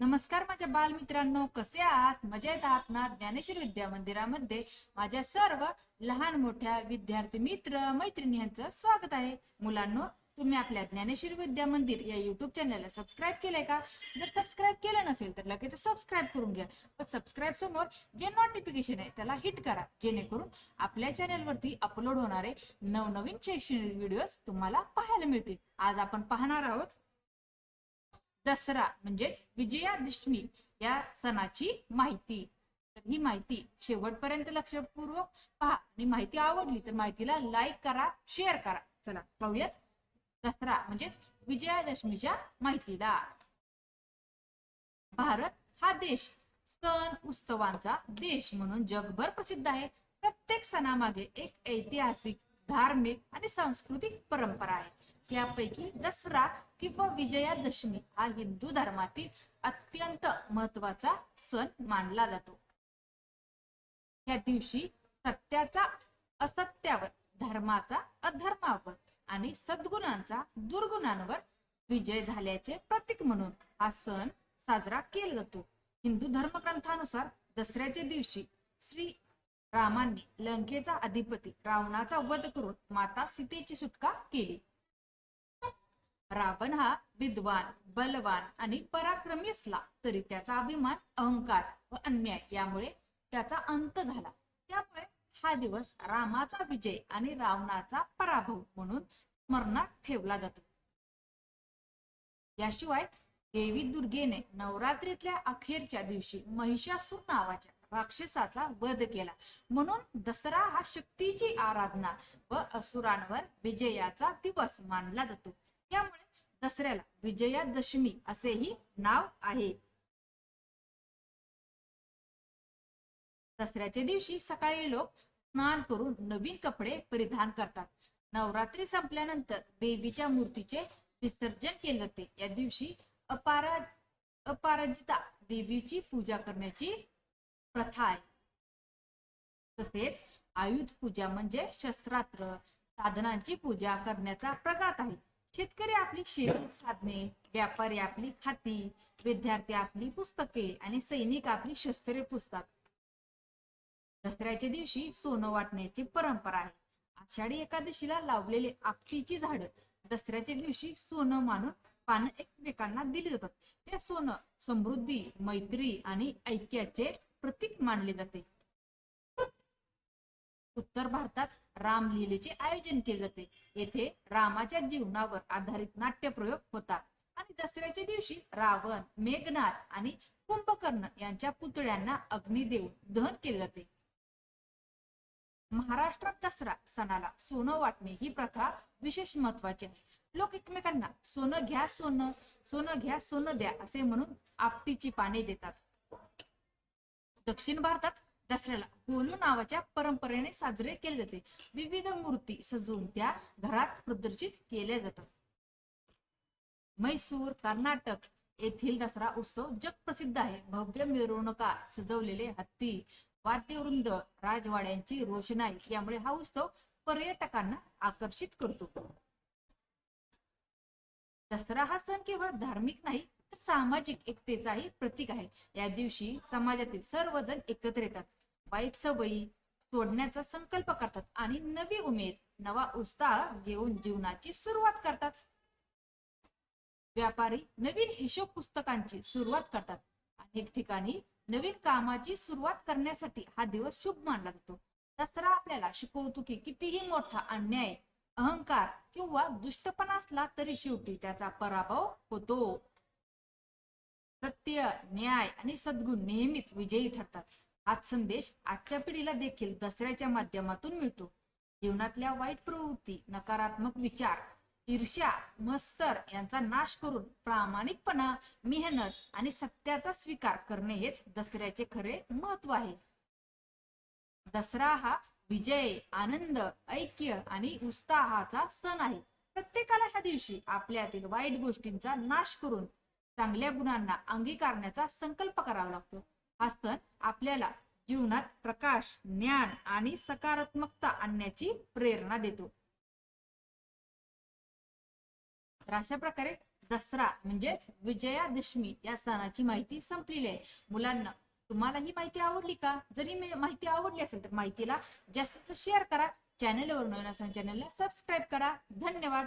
नमस्कार माझ्या बालमित्रांनो कसे आहात? मजेत आहात ना? ज्ञानेश्वर विद्या मंदिरामध्ये माझ्या सर्व लहान मोठ्या विद्यार्थी मित्र मैत्रिणी यांचं स्वागत आहे. मुलांनो तुम्ही आपल्या ज्ञानेश्वर विद्या मंदिर या युट्यूब चॅनलला सबस्क्राईब केलंय का? जर सबस्क्राईब केलं नसेल तर लगेच सबस्क्राईब करून घ्या. पण सबस्क्राईब समोर जे नोटिफिकेशन आहे त्याला हिट करा. जेणेकरून आपल्या चॅनलवरती अपलोड होणारे नवनवीन शैक्षणिक व्हिडिओज तुम्हाला पाहायला मिळतील. आज आपण पाहणार आहोत दसरा म्हणजेच विजयादशमी या सणाची माहिती. तर ही माहिती शेवटपर्यंत लक्षपूर्वक पहा. आणि माहिती आवडली तर माहितीला लाईक करा शेअर करा. चला पाहूयात. दसरा म्हणजेच विजयादशमीच्या माहितीला. भारत हा देश सण उत्सवांचा देश म्हणून जगभर प्रसिद्ध आहे. प्रत्येक सणामागे एक ऐतिहासिक धार्मिक आणि सांस्कृतिक परंपरा आहे. यापैकी दसरा किंवा विजयादशमी हा हिंदू धर्मातील अत्यंत महत्त्वाचा सण मानला जातो. या दिवशी सत्याचा असत्यावर धर्माचा अधर्मावर आणि सद्गुणांचा दुर्गुणांवर विजय झाल्याचे प्रतीक म्हणून हा सण साजरा केला जातो. हिंदू धर्मग्रंथानुसार दसऱ्याच्या दिवशी श्री रामांनी लंकेचा अधिपती रावणाचा वध करून माता सीतेची सुटका केली. रावण हा विद्वान बलवान आणि पराक्रमी असला तरी त्याचा अभिमान अहंकार व अन्याय यामुळे त्याचा अंत झाला. त्यामुळे हा दिवस रामाचा विजय आणि रावणाचा पराभव म्हणून स्मरणात ठेवला जातो. याशिवाय देवी दुर्गेने नवरात्रीतल्या अखेरच्या दिवशी महिषासूर नावाच्या राक्षसाचा वध केला. म्हणून दसरा हा शक्तीची आराधना व असुरांवर विजयाचा दिवस मानला जातो. त्यामुळे दसऱ्याला विजयादशमी असेही नाव आहे. दसऱ्याच्या दिवशी सकाळी लोक स्नान करून नवीन कपडे परिधान करतात. नवरात्री संपल्यानंतर देवीच्या मूर्तीचे विसर्जन केले जाते. या दिवशी अपारा अपराजिता देवीची पूजा करण्याची प्रथा आहे. तसेच आयुध पूजा म्हणजे शस्त्रास्त्र साधनांची पूजा करण्याचा प्रघात आहे. शेतकरी आपली शेती साधने व्यापारी आपली खाती विद्यार्थी आपली पुस्तके आणि सैनिक आपली शस्त्रे पुसतात. दसऱ्याच्या दिवशी सोनं वाटण्याची परंपरा आहे. आषाढी एकादशीला लावलेले आपटीची झाडं दसऱ्याच्या दिवशी सोनं मानून पानं एकमेकांना दिली जातात. हे सोनं समृद्धी मैत्री आणि ऐक्याचे प्रतीक मानले जाते. उत्तर भारतात रामलीलेचे आयोजन केले जाते. येथे रामाच्या जीवनावर आधारित नाट्यप्रयोग होतात. आणि दसऱ्याच्या दिवशी रावण मेघनाथ आणि कुंभकर्ण यांच्या पुतळ्यांना अग्नी देऊन दहन केले जाते. महाराष्ट्रात दसरा सणाला सोनं वाटणे ही प्रथा विशेष महत्वाची आहे. लोक एकमेकांना सोनं घ्या सोनं सोनं घ्या सोनं द्या असे म्हणून आपटीची पाने देतात. दक्षिण भारतात दसऱ्याला गोलू नावाच्या परंपरेने साजरे केले जाते. विविध मूर्ती सजवून त्या घरात प्रदर्शित केल्या जातात. मैसूर कर्नाटक येथील दसरा उत्सव जगप्रसिद्ध आहे. भव्य मिरवणुका सजवलेले हत्ती वाद्यवृंद राजवाड्यांची रोषणाई यामुळे हा उत्सव पर्यटकांना आकर्षित करतो. दसरा हा सण केवळ धार्मिक नाही तर सामाजिक एकतेचाही प्रतीक आहे. या दिवशी समाजातील सर्वजण एकत्र येतात. वाईट सवयी सोडण्याचा संकल्प करतात आणि नवी उमेद नवा उत्साह घेऊन जीवनाची सुरुवात करतात. व्यापारी नवीन हिशोब पुस्तकांची सुरुवात करतात. अनेक ठिकाणी नवीन कामाची सुरुवात करण्यासाठी हा दिवस शुभ मानला जातो. दसरा आपल्याला शिकवतो की कितीही मोठा अन्याय अहंकार किंवा दुष्टपणा असला तरी शेवटी त्याचा पराभव होतो. सत्य न्याय आणि सद्गुण नेहमीच विजयी ठरतात. हाच संदेश आजच्या पिढीला देखील दसऱ्याच्या माध्यमातून मिळतो. जीवनातल्या वाईट प्रवृत्ती नकारात्मक विचार ईर्ष्या मस्तर यांचा नाश करून प्रामाणिकपणा मेहनत आणि सत्याचा स्वीकार करणे हेच दसऱ्याचे खरे महत्त्व आहे. दसरा हा विजय आनंद ऐक्य आणि उत्साहाचा सण आहे. प्रत्येकाला ह्या दिवशी आपल्यातील वाईट गोष्टींचा नाश करून चांगल्या गुणांना अंगीकारण्याचा संकल्प करावा लागतो. हा सण आपल्याला जीवनात प्रकाश ज्ञान आणि सकारात्मकता आणण्याची प्रेरणा देतो. तर अशा प्रकारे दसरा म्हणजेच विजयादशमी या सणाची माहिती संपलेली आहे. मुलांना तुम्हाला ही माहिती आवडली का? जरी माहिती आवडली असेल तर माहितीला जास्तीत जास्त शेअर करा. चॅनलवर नवीन असताना चॅनलला सबस्क्राईब करा. धन्यवाद.